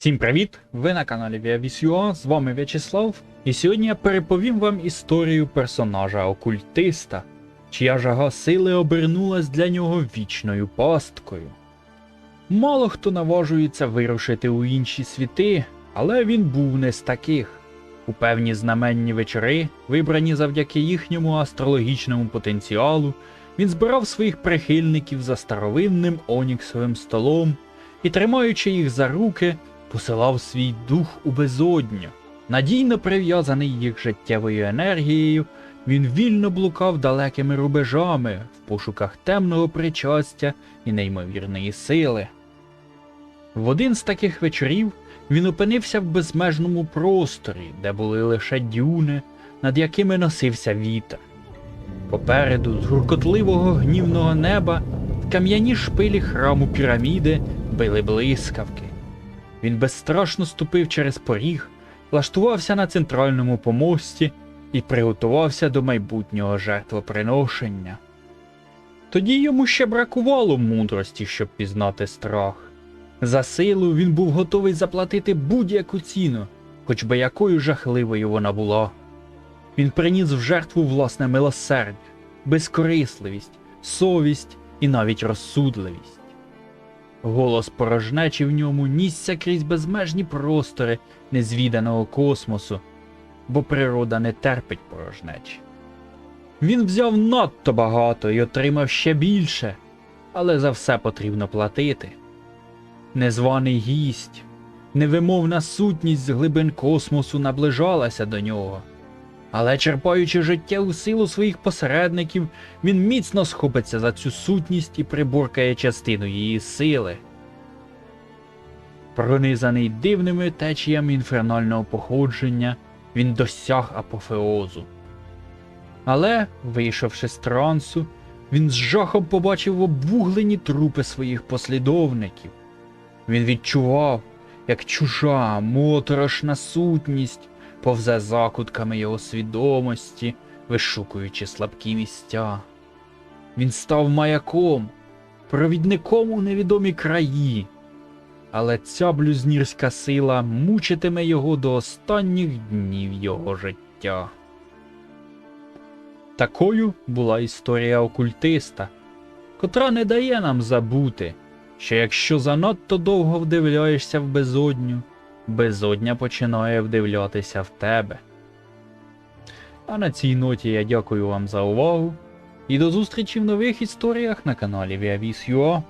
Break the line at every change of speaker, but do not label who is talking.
Всім привіт! Ви на каналі Viavis.ua, з вами В'ячеслав, і сьогодні я переповім вам історію персонажа окультиста, чия жага сили обернулась для нього вічною пасткою. Мало хто наважується вирушити у інші світи, але він був не з таких. У певні знаменні вечори, вибрані завдяки їхньому астрологічному потенціалу, він збирав своїх прихильників за старовинним оніксовим столом і, тримаючи їх за руки, посилав свій дух у безодню. Надійно прив'язаний їх життєвою енергією, він вільно блукав далекими рубежами в пошуках темного причастя і неймовірної сили. В один з таких вечорів він опинився в безмежному просторі, де були лише дюни, над якими носився вітер. Попереду з гуркотливого гнівного неба в кам'яні шпилі храму піраміди били блискавки. Він безстрашно ступив через поріг, влаштувався на центральному помості і приготувався до майбутнього жертвоприношення. Тоді йому ще бракувало мудрості, щоб пізнати страх. За силу він був готовий заплатити будь-яку ціну, хоч би якою жахливою вона була. Він приніс в жертву власне милосердя, безкорисливість, совість і навіть розсудливість. Голос порожнечі в ньому нісся крізь безмежні простори незвіданого космосу, бо природа не терпить порожнечі. Він взяв надто багато і отримав ще більше, але за все потрібно платити. Незваний гість, невимовна сутність з глибин космосу наближалася до нього. Але черпаючи життєву силу своїх посередників, він міцно схопиться за цю сутність і приборкає частину її сили. Пронизаний дивними течіями інфернального походження, він досяг апофеозу. Але, вийшовши з трансу, він з жахом побачив обвуглені трупи своїх послідовників. Він відчував, як чужа, моторошна сутність повзе закутками його свідомості, вишукуючи слабкі місця. Він став маяком, провідником у невідомі краї, але ця блюзнірська сила мучитиме його до останніх днів його життя. Такою була історія окультиста, котра не дає нам забути, що якщо занадто довго вдивляєшся в безодню, безодня починає вдивлятися в тебе. А на цій ноті я дякую вам за увагу і до зустрічі в нових історіях на каналі Viavis.ua.